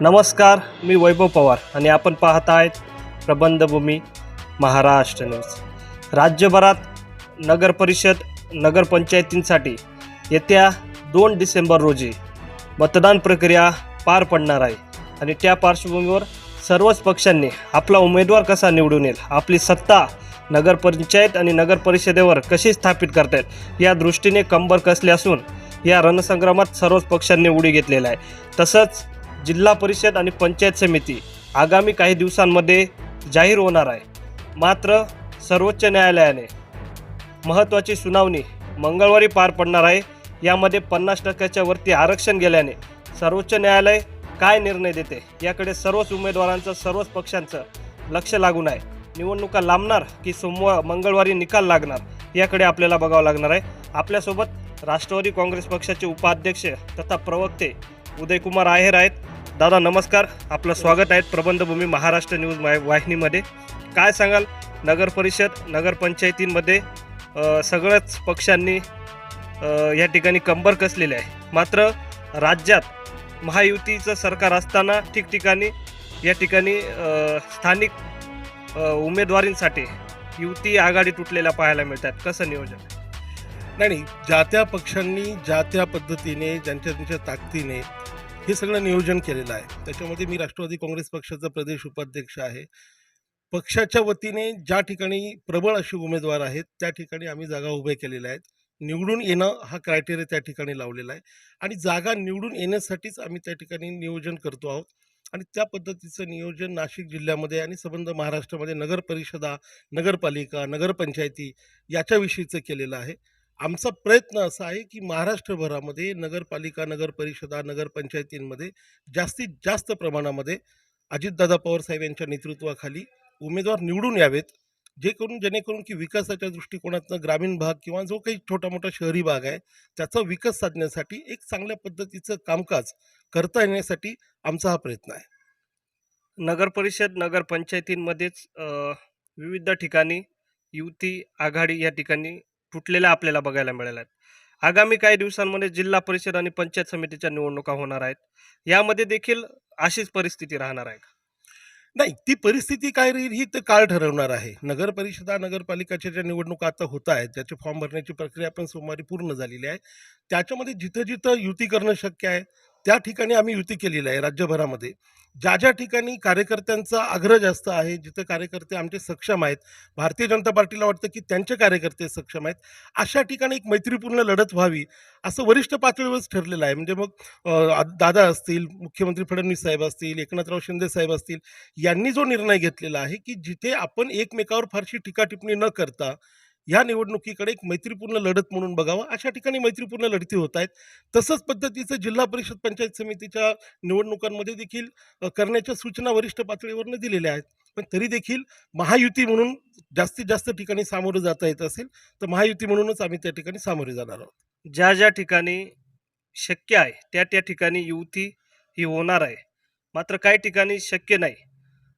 नमस्कार मी वैभव पवार आणि आपण पाहत आहेत प्रबंधभूमी महाराष्ट्र न्यूज. राज्यभरात नगरपरिषद नगरपंचायतींसाठी येत्या दोन डिसेंबर रोजी मतदान प्रक्रिया पार पडणार आहे आणि त्या पार्श्वभूमीवर सर्वच पक्षांनी आपला उमेदवार कसा निवडून येईल आपली सत्ता नगरपंचायत आणि नगरपरिषदेवर कशी स्थापित करता येईल या दृष्टीने कंबर कसले असून या रणसंग्रामात सर्वच पक्षांनी उडी घेतलेला आहे. तसंच जिल्हा परिषद आणि पंचायत समिती आगामी काही दिवसांमध्ये जाहीर होणार आहे. मात्र सर्वोच्च न्यायालयाने महत्त्वाची सुनावणी मंगळवारी पार पडणार आहे. यामध्ये पन्नास टक्क्याच्या वरती आरक्षण गेल्याने सर्वोच्च न्यायालय काय निर्णय देते? याकडे सर्वच उमेदवारांचं सर्वच पक्षांचं लक्ष लागून आहे. निवडणुका लांबणार की सोमवार मंगळवारी निकाल लागणार? याकडे आपल्याला बघावं लागणार आहे. आपल्यासोबत राष्ट्रवादी काँग्रेस पक्षाचे उपाध्यक्ष तथा प्रवक्ते उदयकुमार आहेर आहेत. दादा नमस्कार. आपलं स्वागत आहे प्रबंधभूमी महाराष्ट्र न्यूज वाह- वाहिनीमध्ये. काय सांगाल? नगर परिषद नगरपंचायतींमध्ये सगळ्याच पक्षांनी या ठिकाणी कंबर कसलेले आहे. मात्र राज्यात महायुतीचं सरकार असताना ठिकठिकाणी या ठिकाणी स्थानिक उमेदवारींसाठी युती आघाडी तुटलेल्या पाहायला मिळतात. कसं नियोजन? नाही नाही. ज्या त्या पक्षांनी ज्या त्या पद्धतीने ज्यांच्या त्यांच्या ताकदीने हे सगळं नियोजन केलेलं आहे. त्याच्यामध्ये मी राष्ट्रवादी काँग्रेस पक्षाचा प्रदेश उपाध्यक्ष आहे. पक्षाच्या वतीने ज्या ठिकाणी प्रबळ असे उमेदवार आहेत त्या ठिकाणी आम्ही जागा उभ्या केलेल्या आहेत. निवडून येणं हा क्रायटेरिया त्या ठिकाणी लावलेला आहे. आणि जागा निवडून येण्यासाठीच आम्ही त्या ठिकाणी नियोजन करतो आहोत. आणि त्या पद्धतीचं नियोजन नाशिक जिल्ह्यामध्ये आणि संबंध महाराष्ट्रामध्ये नगर परिषदा नगरपालिका नगरपंचायती याच्याविषयीचं केलेलं आहे. आमचा प्रयत्न असा आहे की महाराष्ट्रभरामध्ये नगरपालिका नगरपरिषदा नगरपंचायतींमध्ये जास्तीत जास्त प्रमाणामध्ये अजितदादा पवार साहेब यांच्या नेतृत्वाखाली उमेदवार निवडून यावेत जे करून जेणेकरून की विकासाच्या दृष्टिकोनातनं ग्रामीण भाग किंवा जो काही छोटा मोठा शहरी भाग आहे त्याचा विकास साधण्यासाठी एक चांगल्या पद्धतीचं कामकाज करता येण्यासाठी आमचा हा प्रयत्न आहे. नगर परिषद नगरपंचायतींमध्येच विविध ठिकाणी युती आघाडी या ठिकाणी तुटलेल्या आपल्याला बघायला मिळाल्या आहेत आगामी काही दिवसांमध्ये जिल्हा परिषद आणि पंचायत समितीच्या निवडणुका होणार आहेत. यामध्ये देखील अशीच परिस्थिती राहणार आहे नाही ती परिस्थिती काय राहील ही तर काळ ठरवणार आहे. नगर परिषदा नगरपालिकाच्या ज्या निवडणुका आता होत आहेत त्याचे फॉर्म भरण्याची प्रक्रिया पण सोमवारी पूर्ण झालेली आहे. त्याच्यामध्ये जिथं जिथं युती करणं शक्य आहे त्या ठिकाणी आम्ही युती केलेली आहे राज्यभरामध्ये. ज्या ज्या ठिकाणी कार्यकर्त्यांचा आग्रह जास्त आहे जिथे कार्यकर्ते आमचे सक्षम आहेत भारतीय जनता पार्टीला वाटतं की त्यांचे कार्यकर्ते सक्षम आहेत अशा ठिकाणी एक मैत्रीपूर्ण लढत व्हावी असं वरिष्ठ पातळीवरच ठरलेलं आहे. म्हणजे मग दादा असतील मुख्यमंत्री फडणवीस साहेब असतील एकनाथराव शिंदे साहेब असतील यांनी जो निर्णय घेतलेला आहे की जिथे आपण एकमेकावर फारशी टीका टिप्पणी न करता ह्या निवडणुकीकडे एक मैत्रीपूर्ण लढत म्हणून बघावं. अशा ठिकाणी मैत्रीपूर्ण लढती होत आहेत. तसंच पद्धतीचं जिल्हा परिषद पंचायत समितीच्या निवडणुकांमध्ये देखील करण्याच्या सूचना वरिष्ठ पातळीवरनं दिलेल्या आहेत. पण तरी देखील महायुती म्हणून जास्तीत जास्त ठिकाणी सामोरं जाता येत असेल तर महायुती म्हणूनच आम्ही त्या ठिकाणी सामोरे जाणार आहोत. ज्या ज्या ठिकाणी शक्य आहे त्या त्या ठिकाणी युती ही होणार आहे. मात्र काही ठिकाणी शक्य नाही.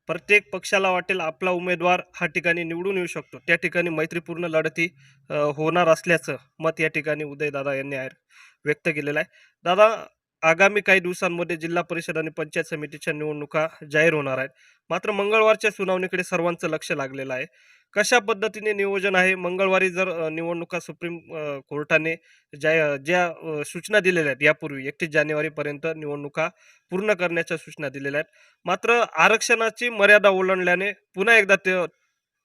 प्रत्येक पक्षाला वाटेल आपला उमेदवार हा ठिकाणी निवडून येऊ शकतो. त्या ठिकाणी मैत्रीपूर्ण लढती होणार असल्याचं मत या ठिकाणी उदयदादा यांनी व्यक्त केलेलं आहे. दादा आगामी काही दिवसांमध्ये जिल्हा परिषद आणि पंचायत समितीच्या निवडणुका जाहीर होणार आहेत. मात्र मंगळवारच्या सुनावणीकडे सर्वांचं लक्ष लागलेलं आहे. कशा पद्धतीने नियोजन आहे? मंगळवारी जर निवडणुका सुप्रीम कोर्टाने ज्या ज्या सूचना दिलेल्या आहेत यापूर्वी एकतीस जानेवारीपर्यंत निवडणुका पूर्ण करण्याच्या सूचना दिलेल्या आहेत. मात्र आरक्षणाची मर्यादा ओलांडल्याने पुन्हा एकदा तो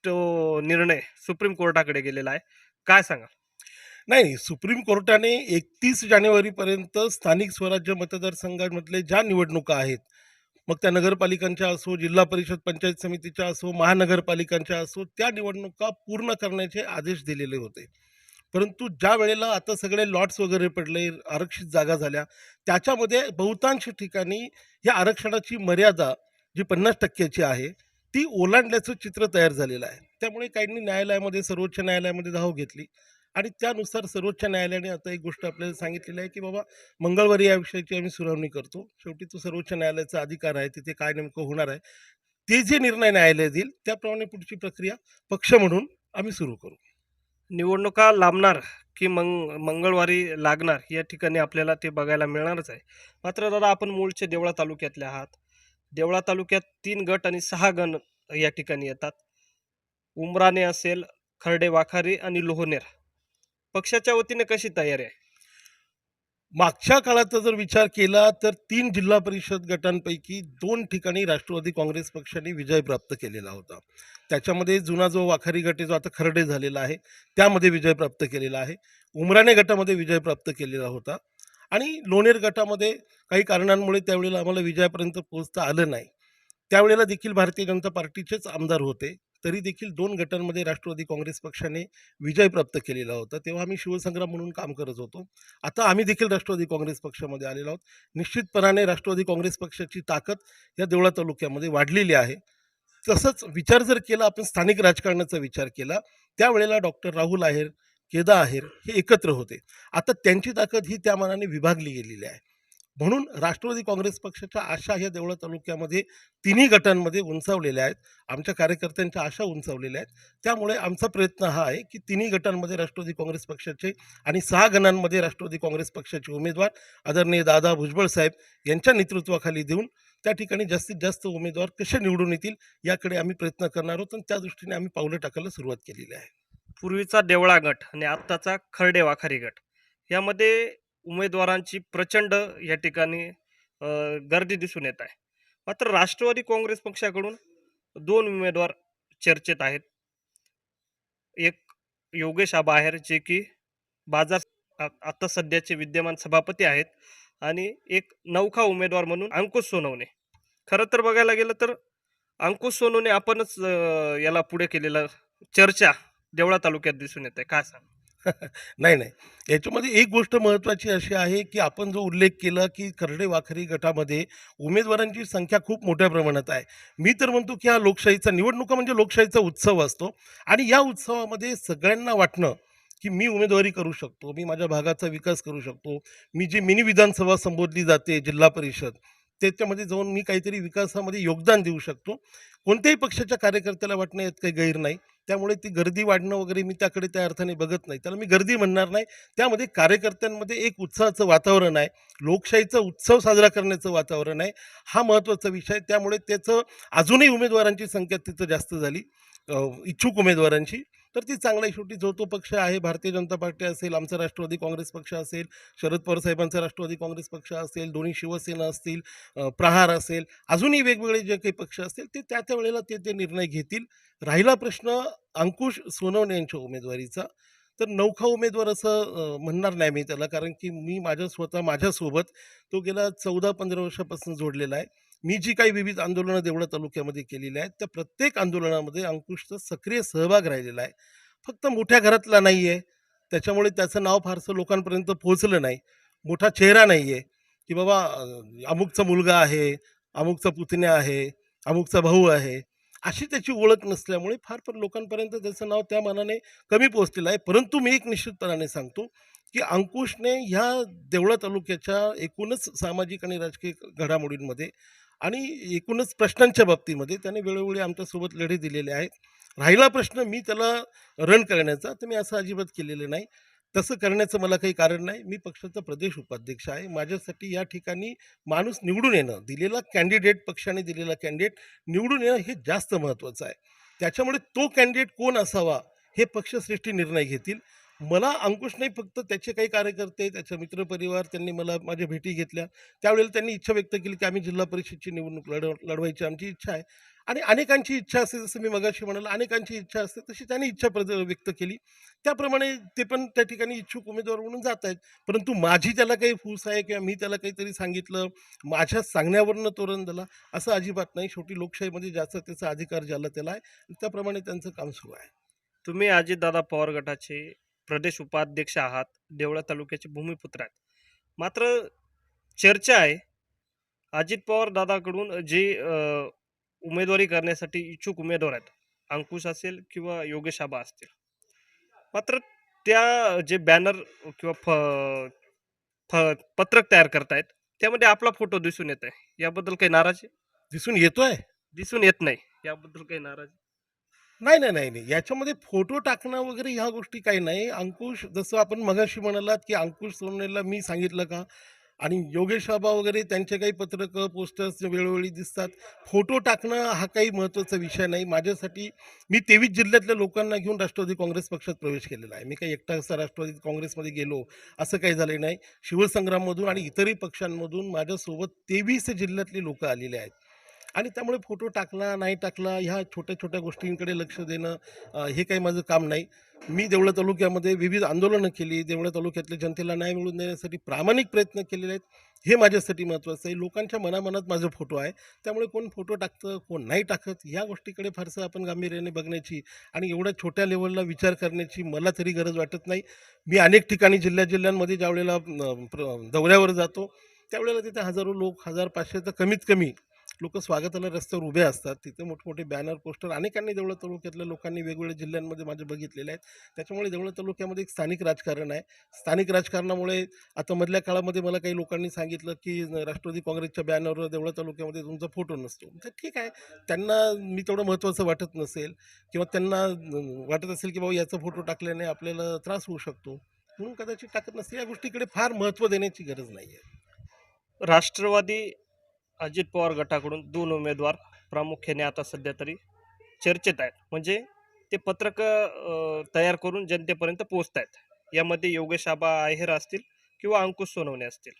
तो निर्णय सुप्रीम कोर्टाकडे गेलेला आहे. काय सांगा नाही सुप्रीम कोर्टाने एकतीस जानेवारीपर्यंत स्थानिक स्वराज्य मतदारसंघांमधले ज्या निवडणुका आहेत मग त्या नगरपालिकांच्या असो जिल्हा परिषद पंचायत समितीच्या असो महानगरपालिकांच्या असो त्या निवडणुका पूर्ण करण्याचे आदेश दिलेले होते. परंतु ज्या वेळेला आता सगळे लॉट्स वगैरे पडले आरक्षित जागा झाल्या त्याच्यामध्ये बहुतांश ठिकाणी या आरक्षणाची मर्यादा जी पन्नास टक्क्याची आहे ती ओलांडल्याचं चित्र तयार झालेलं आहे. त्यामुळे काहींनी न्यायालयामध्ये सर्वोच्च न्यायालयामध्ये धाव घेतली. आणि त्यानुसार सर्वोच्च न्यायालयाने आता एक गोष्ट आपल्याला सांगितलेली आहे की बाबा मंगळवारी या विषयाची आम्ही सुनावणी करतो. शेवटी तो सर्वोच्च न्यायालयाचा अधिकार आहे तिथे काय नेमकं होणार आहे ते जे निर्णय न्यायालय देईल त्याप्रमाणे पुढची प्रक्रिया पक्ष म्हणून आम्ही सुरू करू. निवडणुका लांबणार की मंग मंगळवारी लागणार या ठिकाणी आपल्याला ते बघायला मिळणारच आहे. मात्र दादा आपण मूळचे देवळा तालुक्यातले आहात. देवळा तालुक्यात तीन गट आणि सहा गण या ठिकाणी येतात. उमराणे असेल खर्डे वाखारी आणि लोहनेर. पक्षाच्या वतीने कशी तयारी आहे? मागच्या काळाचा जर विचार केला तर तीन जिल्हा परिषद गटांपैकी दोन ठिकाणी राष्ट्रवादी काँग्रेस पक्षाने विजय प्राप्त केलेला होता. त्याच्यामध्ये जुना जो वाखारी गट आहे जो आता खर्डे झालेला आहे त्यामध्ये विजय प्राप्त केलेला आहे. उमराणे गटामध्ये विजय प्राप्त केलेला होता. आणि लोणेर गटामध्ये काही कारणांमुळे त्यावेळेला आम्हाला विजयापर्यंत पोहोचता आलं नाही. त्यावेळेला देखील भारतीय जनता पार्टीचेच आमदार होते. तरी देखील दोन गटांमध्ये राष्ट्रवादी काँग्रेस पक्षाने विजय प्राप्त केलेला होता. तेव्हा आम्ही शिवसंग्राम म्हणून काम करत होतो. आता आम्ही देखील राष्ट्रवादी काँग्रेस पक्षामध्ये आलेलो आहोत. निश्चितपणाने राष्ट्रवादी काँग्रेस पक्षाची ताकद या देवळा तालुक्यामध्ये वाढलेली आहे. तसंच विचार जर केला आपण स्थानिक राजकारणाचा विचार केला त्यावेळेला डॉक्टर राहुल आहेर केदा आहेर हे एकत्र होते. आता त्यांची ताकद ही त्या मानाने विभागली गेलेली आहे. म्हणून राष्ट्रवादी काँग्रेस पक्षाच्या आशा ह्या देवळा तालुक्यामध्ये तिन्ही गटांमध्ये उंचावलेल्या आहेत. आमच्या कार्यकर्त्यांच्या आशा उंचावलेल्या आहेत. त्यामुळे आमचा प्रयत्न हा आहे की तिन्ही गटांमध्ये राष्ट्रवादी काँग्रेस पक्षाचे आणि सहा गणांमध्ये राष्ट्रवादी काँग्रेस पक्षाचे उमेदवार आदरणीय दादा भुजबळ साहेब यांच्या नेतृत्वाखाली देऊन त्या ठिकाणी जास्तीत जास्त उमेदवार कसे निवडून येतील याकडे आम्ही प्रयत्न करणार आहोत आणि त्या दृष्टीने आम्ही पावलं टाकायला सुरुवात केलेली आहे. पूर्वीचा देवळा गट आणि आत्ताचा खरडेवाखारी गट. यामध्ये उमेदवारांची प्रचंड या ठिकाणी गर्दी दिसून येत आहे. मात्र राष्ट्रवादी काँग्रेस पक्षाकडून दोन उमेदवार चर्चेत आहेत. एक योगेश आबा आहेर जे की बाजार आता सध्याचे विद्यमान सभापती आहेत. आणि एक नौखा उमेदवार म्हणून अंकुश सोनवणे. खरं तर बघायला गेलं तर अंकुश सोनवणे आपणच याला पुढे केलेलं चर्चा देवळा तालुक्यात दिसून येते काय सांग नाही नाही. याच्यामध्ये एक गोष्ट महत्त्वाची अशी आहे की आपण जो उल्लेख केला की करडे वाखरी गटामध्ये उमेदवारांची संख्या खूप मोठ्या प्रमाणात आहे. मी तर म्हणतो की हा लोकशाहीचा निवडणुका म्हणजे लोकशाहीचा उत्सव असतो आणि या उत्सवामध्ये सगळ्यांना वाटणं की मी उमेदवारी करू शकतो मी माझ्या भागाचा विकास करू शकतो मी जी मिनी विधानसभा संबोधली जाते जिल्हा परिषद त्याच्यामध्ये जाऊन मी काहीतरी विकासामध्ये योगदान देऊ शकतो. कोणत्याही पक्षाच्या कार्यकर्त्याला वाटणं यात काही गैर नाही. त्यामुळे ती गर्दी वाढणं वगैरे मी त्याकडे त्या अर्थाने बघत नाही. त्याला मी गर्दी म्हणणार नाही. त्यामध्ये कार्यकर्त्यांमध्ये एक उत्साहाचं वातावरण आहे. लोकशाहीचा उत्सव साजरा करण्याचं वातावरण आहे. हा महत्त्वाचा विषय त्यामुळे त्याचं अजूनही उमेदवारांची संख्या तिथं जास्त झाली. इच्छुक उमेदवारांची. तर ती चांगला शेवटी जो तो पक्ष आहे. भारतीय जनता पार्टी असेल आमचा राष्ट्रवादी काँग्रेस पक्ष असेल शरद पवार साहेबांचा राष्ट्रवादी काँग्रेस पक्ष असेल दोन्ही शिवसेना असतील प्रहार असेल अजूनही वेगवेगळे जे काही पक्ष असतील ते त्या त्या वेळेला ते ते निर्णय घेतील. राहिला प्रश्न अंकुश सोनवणे यांच्या उमेदवारीचा. तर नौखा उमेदवार असं म्हणणार नाही मी त्याला कारण की मी माझ्या स्वतः माझ्यासोबत तो गेल्या चौदा पंधरा वर्षापासून जोडलेला आहे. मी जी काही विविध आंदोलनं देवळा तालुक्यामध्ये केलेली आहेत त्या प्रत्येक आंदोलनामध्ये अंकुशचा सक्रिय सहभाग राहिलेला आहे. फक्त मोठ्या घरातला नाही आहे त्याच्यामुळे त्याचं नाव फारसं लोकांपर्यंत पोहोचलं नाही. मोठा चेहरा नाही आहे की बाबा अमुकचा मुलगा आहे अमुकचा पुतण्या आहे अमुकचा भाऊ आहे. अशी त्याची ओळख नसल्यामुळे फार पण लोकांपर्यंत त्याचं नाव त्या मानाने कमी पोहोचलेलं आहे. परंतु मी एक निश्चितपणाने सांगतो की अंकुशने ह्या देवळा तालुक्याच्या एकूणच सामाजिक आणि राजकीय घडामोडींमध्ये आणि एकूणच प्रश्नांच्या बाबतीमध्ये त्याने वेळोवेळी आमच्यासोबत लढे दिलेले आहेत. राहिला प्रश्न मी त्याला रन करण्याचा तर मी असं अजिबात केलेलं नाही. तसं करण्याचं मला काही कारण नाही. मी पक्षाचा प्रदेश उपाध्यक्ष आहे. माझ्यासाठी या ठिकाणी माणूस निवडून येणं दिलेला कॅन्डिडेट पक्षाने दिलेला कॅन्डिडेट निवडून येणं हे जास्त महत्त्वाचं आहे. त्याच्यामुळे तो कॅन्डिडेट कोण असावा हे पक्षश्रेष्ठी निर्णय घेतील. मला अंकुश नाही फक्त त्याचे काही कार्यकर्ते त्याचा मित्रपरिवार त्यांनी मला माझ्या भेटी घेतल्या. त्यावेळेला त्यांनी इच्छा व्यक्त केली की आम्ही जिल्हा परिषदची निवडणूक लढव लढवायची आमची इच्छा आहे. आणि अनेकांची इच्छा असते जसं मी मगाशी म्हणाला अनेकांची इच्छा असते तशी त्यांनी इच्छा प्रद व्यक्त केली. त्याप्रमाणे ते पण त्या ठिकाणी इच्छुक उमेदवार म्हणून जात आहेत. परंतु माझी त्याला काही फूस आहे किंवा मी त्याला काहीतरी सांगितलं माझ्या सांगण्यावरनं तोरण दिला असं अजिबात नाही. शेवटी लोकशाहीमध्ये ज्याचा त्याचा अधिकार ज्याला त्याला आहे त्याप्रमाणे त्यांचं काम सुरू आहे. तुम्ही अजितदादा पवार गटाचे प्रदेश उपाध्यक्ष आहात देवळा तालुक्याचे भूमिपुत्र आहेत. मात्र चर्चा आहे. अजित पवार दादाकडून जे अ, उमेदवारी करण्यासाठी इच्छुक उमेदवार आहेत अंकुश असेल किंवा योगेश आबा असतील. मात्र त्या जे बॅनर किंवा फ फ पत्रक तयार करतायत त्यामध्ये आपला फोटो दिसून येत आहे याबद्दल काही नाराजी? दिसून येतोय? दिसून येत नाही. याबद्दल काही नाराजी? नाही नाही नाही नाही. याच्यामध्ये फोटो टाकणं वगैरे ह्या गोष्टी काही नाही. अंकुश जसं आपण मगाशी म्हणालात की अंकुश सोनेला मी सांगितलं का? आणि योगेश आबा वगैरे त्यांचे काही पत्रकं पोस्टर्स वेळोवेळी दिसतात. फोटो टाकणं हा काही महत्त्वाचा विषय नाही. माझ्यासाठी मी तेवीस जिल्ह्यातल्या लोकांना घेऊन राष्ट्रवादी काँग्रेस पक्षात प्रवेश केलेला आहे. मी काही एकटा असा राष्ट्रवादी काँग्रेसमध्ये गेलो असं काही झालं नाही. शिवसंग्राममधून आणि इतरही पक्षांमधून माझ्यासोबत तेवीस जिल्ह्यातली लोकं आलेली आहेत. आणि त्यामुळे फोटो टाकला नाही टाकला ह्या छोट्या छोट्या गोष्टींकडे लक्ष देणं हे काही माझं काम नाही. मी देवळा तालुक्यामध्ये विविध आंदोलनं केली. देवळा तालुक्यातल्या जनतेला न्याय मिळवून देण्यासाठी प्रामाणिक प्रयत्न केलेले आहेत. हे माझ्यासाठी महत्त्वाचं आहे. लोकांच्या मनामनात माझं फोटो आहे. त्यामुळे कोण फोटो टाकतं कोण नाही टाकत ह्या गोष्टीकडे फारसं आपण गांभीर्याने बघण्याची आणि एवढ्या छोट्या लेवलला विचार करण्याची मला तरी गरज वाटत नाही. मी अनेक ठिकाणी जिल्ह्या जिल्ह्यांमध्ये ज्यावेळेला प्र- दौऱ्यावर जातो त्यावेळेला तिथे हजारो लोक हजार पाचशे तर कमीत कमी लोक स्वागताला रस्त्यावर उभे असतात. तिथे मोठमोठे बॅनर पोस्टर अनेकांनी देवळा तालुक्यातल्या लोकांनी वेगवेगळ्या जिल्ह्यांमध्ये माझे बघितलेले आहेत. त्याच्यामुळे देवळा तालुक्यामध्ये एक स्थानिक राजकारण आहे. स्थानिक राजकारणामुळे आता मधल्या काळामध्ये मला काही लोकांनी सांगितलं की राष्ट्रवादी काँग्रेसच्या बॅनरवर देवळा तालुक्यामध्ये तुमचा फोटो नसतो. तर ठीक आहे. त्यांना मी तेवढं महत्त्वाचं वाटत नसेल किंवा त्यांना वाटत असेल की बाबा याचा फोटो टाकल्याने आपल्याला त्रास होऊ शकतो. म्हणून कदाचित टाकत नसते या गोष्टीकडे फार महत्त्व देण्याची गरज नाही आहे राष्ट्रवादी अजित पवार गटाकडून दोन उमेदवार प्रामुख्याने आता सध्या तरी चर्चेत आहेत. म्हणजे ते पत्रक तयार करून जनतेपर्यंत पोहोचत आहेत यामध्ये योगेश आबा आहेर असतील किंवा अंकुश सोनवणे असतील.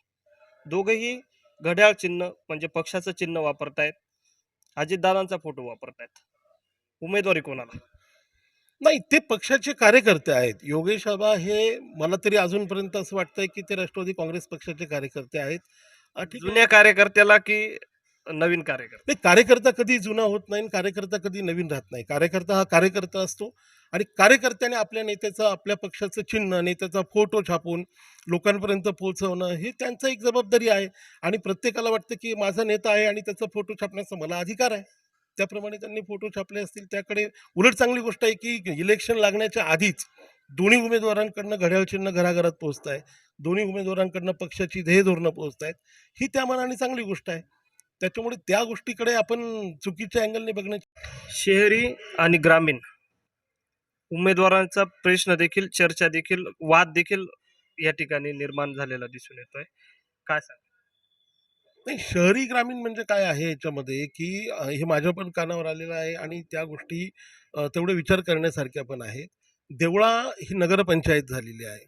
दोघंही घड्याळ चिन्ह म्हणजे पक्षाचं चिन्ह वापरतायत. अजितदादांचा फोटो वापरतायत. उमेदवारी कोणाला? नाही ते पक्षाचे कार्यकर्ते आहेत. योगेश आबा हे मला तरी अजूनपर्यंत असं वाटतंय की ते राष्ट्रवादी काँग्रेस पक्षाचे कार्यकर्ते आहेत. जुन्या कार्यकर्त्याला की नवीन कार्यकर्ते? नाही कार्यकर्ता कधी जुना होत नाही आणि कार्यकर्ता कधी नवीन राहत नाही. कार्यकर्ता हा कार्यकर्ता असतो आणि कार्यकर्त्याने आपल्या नेत्याचं आपल्या पक्षाचं चिन्ह नेत्याचा फोटो छापून लोकांपर्यंत पोहोचवणं हे त्यांचं एक जबाबदारी आहे. आणि प्रत्येकाला वाटतं की माझा नेता आहे आणि त्याचा फोटो छापण्याचा मला अधिकार आहे. त्याप्रमाणे त्यांनी फोटो छापले असतील त्याकडे उलट चांगली गोष्ट आहे की इलेक्शन लागण्याच्या आधीच दोन्ही उमेदवारांकडनं घड्याळ चिन्ह घराघरात पोहोचत आहे दोन्ही उमेदवारांकडनं पक्षाची ध्येय धोरणं पोहोचत आहेत ही त्या मनाने चांगली गोष्ट आहे. त्याच्यामुळे त्या गोष्टीकडे आपण चुकीच्या अँगलने बघण्याची शहरी आणि ग्रामीण उमेदवारांचा प्रश्न देखील चर्चा देखील वाद देखील या ठिकाणी निर्माण झालेला दिसून येतोय. काय सांग नाही शहरी ग्रामीण म्हणजे काय आहे याच्यामध्ये की हे माझ्या पण कानावर आलेलं आहे आणि त्या गोष्टी तेवढे विचार करण्यासारख्या पण आहेत. देवळा ही नगरपंचायत झालेली आहे.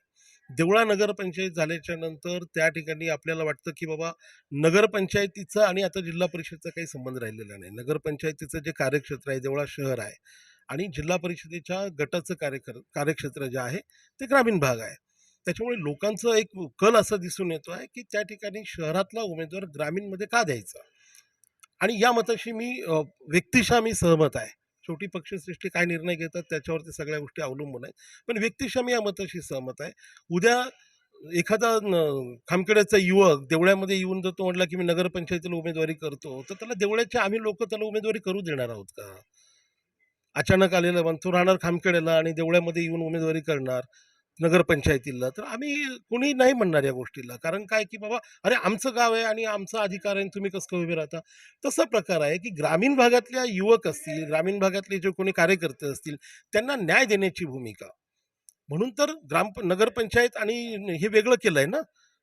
देवळा नगरपंचायत झाल्याच्यानंतर त्या ठिकाणी आपल्याला वाटतं की बाबा नगरपंचायतीचा आणि आता जिल्हा परिषदचा काही संबंध राहिलेला नाही. नगरपंचायतीचं जे कार्यक्षेत्र आहे देवळा शहर आहे आणि जिल्हा परिषदेच्या गटाचं कार्यकर कार्यक्षेत्र जे आहे ते ग्रामीण भाग आहे. त्याच्यामुळे लोकांचं एक कल असं दिसून येतो आहे की त्या ठिकाणी शहरातला उमेदवार ग्रामीणमध्ये का द्यायचा? आणि या मताशी मी व्यक्तिशा व्यक्तिशः मी सहमत आहे. शेवटी पक्षश्रेष्ठी काय निर्णय घेतात त्याच्यावरती सगळ्या गोष्टी अवलंबून आहेत. पण व्यक्तिशम या मताशी सहमत आहे. उद्या एखादा खामखेड्याचा युवक देवळ्यामध्ये येऊन जर तो म्हटला की मी नगरपंचायतीला उमेदवारी करतो तर त्याला देवळ्याच्या आम्ही लोक त्याला उमेदवारी करू देणार आहोत का? अचानक आलेलं पण तो राहणार खामखेड्याला आणि देवळ्यामध्ये येऊन उमेदवारी करणार. नगरपंचायतीला. तर आम्ही कोणी नाही म्हणणार या गोष्टीला. कारण काय की बाबा अरे आमचं गाव आहे आणि आमचा अधिकार आहे आणि तुम्ही कसं उभे राहता? तसा प्रकार आहे की ग्रामीण भागातल्या युवक असतील ग्रामीण भागातले जे कोणी कार्यकर्ते असतील त्यांना न्याय देण्याची भूमिका. म्हणून तर ग्राम नगरपंचायत आणि हे वेगळं केलं आहे ना?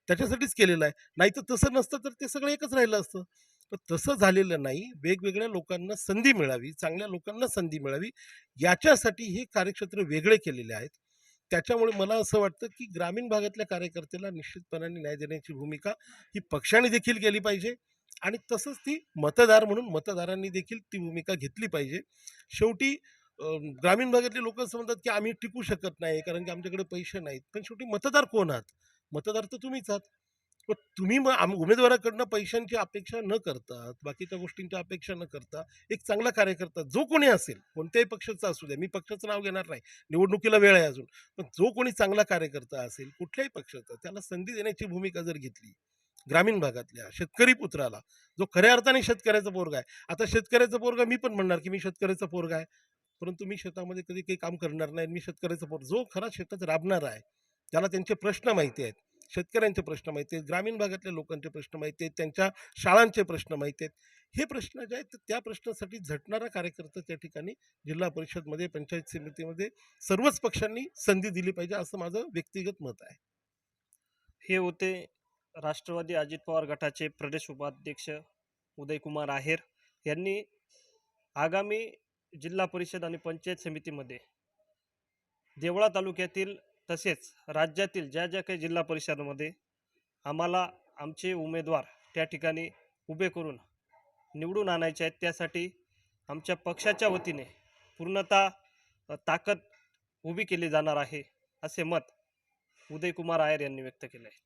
त्याच्यासाठीच केलेलं आहे. नाही तर तसं नसतं तर ते सगळं एकच राहिलं असतं. तर तसं झालेलं नाही. वेगवेगळ्या लोकांना संधी मिळावी चांगल्या लोकांना संधी मिळावी याच्यासाठी हे कार्यक्षेत्र वेगळे केलेले आहेत. त्याच्यामुळे मला असं वाटतं की ग्रामीण भागातल्या कार्यकर्त्याला निश्चितपणाने न्याय देण्याची भूमिका ही पक्षाने देखील केली पाहिजे आणि तसंच ती मतदार म्हणून मतदारांनी देखील ती भूमिका घेतली पाहिजे. शेवटी ग्रामीण भागातले लोक असं म्हणतात की आम्ही टिकू शकत नाही कारण की आमच्याकडे पैसे नाहीत. पण शेवटी मतदार कोण आहात? मतदार तर तुम्हीच आहात. पण तुम्ही मग आम उमेदवाराकडनं पैशांची अपेक्षा न करता बाकीच्या गोष्टींची अपेक्षा न करता एक चांगला कार्यकर्ता जो कोणी असेल कोणत्याही पक्षाचा असू द्या मी पक्षाचं नाव घेणार नाही निवडणुकीला वेळ आहे अजून पण जो कोणी चांगला कार्यकर्ता असेल कुठल्याही पक्षाचा त्याला संधी देण्याची भूमिका जर घेतली ग्रामीण भागातल्या शेतकरी पुत्राला जो खऱ्या अर्थाने शेतकऱ्याचा पोरगा आहे आता शेतकऱ्याचा पोरगा मी पण म्हणणार की मी शेतकऱ्याचा पोरगा आहे परंतु मी शेतामध्ये कधी काही काम करणार नाही मी शेतकऱ्याचा पोर जो खरा शेतात राबणार आहे त्याला त्यांचे प्रश्न माहिती आहेत शेतकऱ्यांचे प्रश्न माहिती आहेत ग्रामीण भागातल्या लोकांचे प्रश्न माहिती आहेत त्यांच्या शाळांचे प्रश्न माहिती आहेत. हे प्रश्न जे आहेत तर त्या प्रश्नासाठी झटणारा कार्यकर्ता त्या ठिकाणी जिल्हा परिषदमध्ये पंचायत समितीमध्ये सर्वच पक्षांनी संधी दिली पाहिजे असं माझं व्यक्तिगत मत आहे. हे होते राष्ट्रवादी अजित पवार गटाचे प्रदेश उपाध्यक्ष उदयकुमार आहेर यांनी आगामी जिल्हा परिषद आणि पंचायत समितीमध्ये देवळा तालुक्यातील तसेच राज्यातील ज्या ज्या काही जिल्हा परिषदामध्ये आम्हाला आमचे उमेदवार त्या ठिकाणी उभे करून निवडून आणायचे आहेत त्यासाठी आमच्या पक्षाच्या वतीने पूर्णतः ताकद उभी केली जाणार आहे असे मत उदयकुमार आयर यांनी व्यक्त केले आहे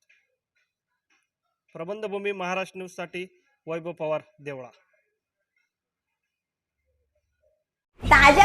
प्रबंधभूमी महाराष्ट्र न्यूजसाठी वैभव पवार देवळा. ताज्या